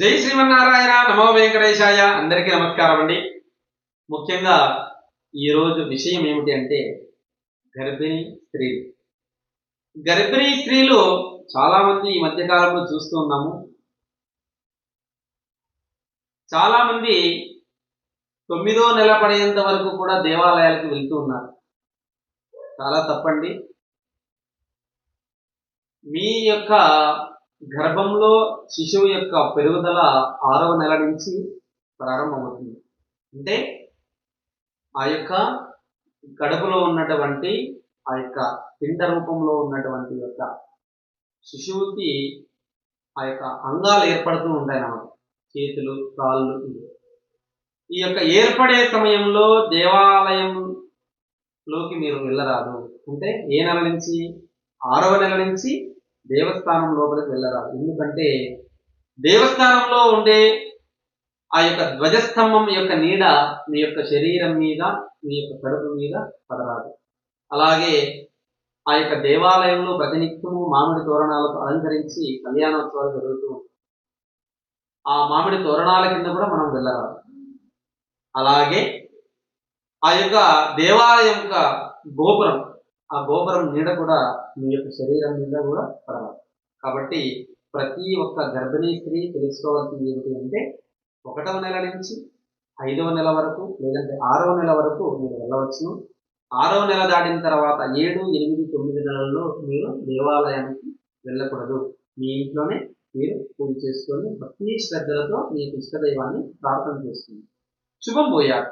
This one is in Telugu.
జై శ్రీమన్నారాయణ నమో వెంకటేశాయ. అందరికీ నమస్కారం అండి. ముఖ్యంగా ఈరోజు విషయం ఏమిటి అంటే గర్భిణీ స్త్రీలు గర్భిణీ స్త్రీలు చాలామంది ఈ మధ్యకాలంలో చూస్తున్నాము చూస్తూ ఉన్నాము. తొమ్మిదో నెల పడేంత వరకు కూడా దేవాలయాలకు వెళ్తూ ఉన్నారు. చాలా తప్పండి. మీ యొక్క గర్భంలో శిశువు యొక్క పెరుగుదల ఆరవ నెల నుంచి ప్రారంభమవుతుంది. అంటే ఆ యొక్క కడుపులో ఉన్నటువంటి ఆ యొక్క పిండ రూపంలో ఉన్నటువంటి యొక్క శిశువుకి ఆ యొక్క అంగాలు ఏర్పడుతూ ఉంటాయి అన్నమాట చేతులు కాళ్ళు ఈ యొక్క ఏర్పడే సమయంలో దేవాలయంలోకి మీరు వెళ్ళరాదు. అంటే ఏ నెల నుంచి? ఆరవ నెల నుంచి దేవస్థానం లోపలికి వెళ్ళరాదు ఎందుకంటే దేవస్థానంలో ఉండే ఆ యొక్క ధ్వజస్తంభం యొక్క నీడ మీ యొక్క శరీరం మీద మీ యొక్క కడుపు మీద పడరాదు. అలాగే ఆ యొక్క దేవాలయంలో ప్రతినిత్యము మామిడి తోరణాలకు అలంకరించి కళ్యాణోత్సవాలు జరుగుతూ ఆ మామిడి తోరణాల కింద కూడా మనం వెళ్ళరాదు. అలాగే ఆ యొక్క దేవాలయం యొక్క గోపురం ఆ గోపురం నీడ కూడా మీ యొక్క శరీరం మీద కూడా పడవాలి కాబట్టి ప్రతి ఒక్క గర్భిణీ స్త్రీ తెలుసుకోవాల్సింది ఏమిటి అంటే ఒకటవ నెల నుంచి ఐదవ నెల వరకు లేదంటే ఆరవ నెల వరకు మీరు వెళ్ళవచ్చును. ఆరవ నెల దాటిన తర్వాత ఏడు ఎనిమిది తొమ్మిది నెలల్లో మీరు దేవాలయానికి వెళ్ళకూడదు. మీ ఇంట్లోనే మీరు పూజ చేసుకొని భక్తి శ్రద్ధలతో మీ ఇష్టదైవాన్ని ప్రార్థన చేస్తుంది. శుభం పోయారు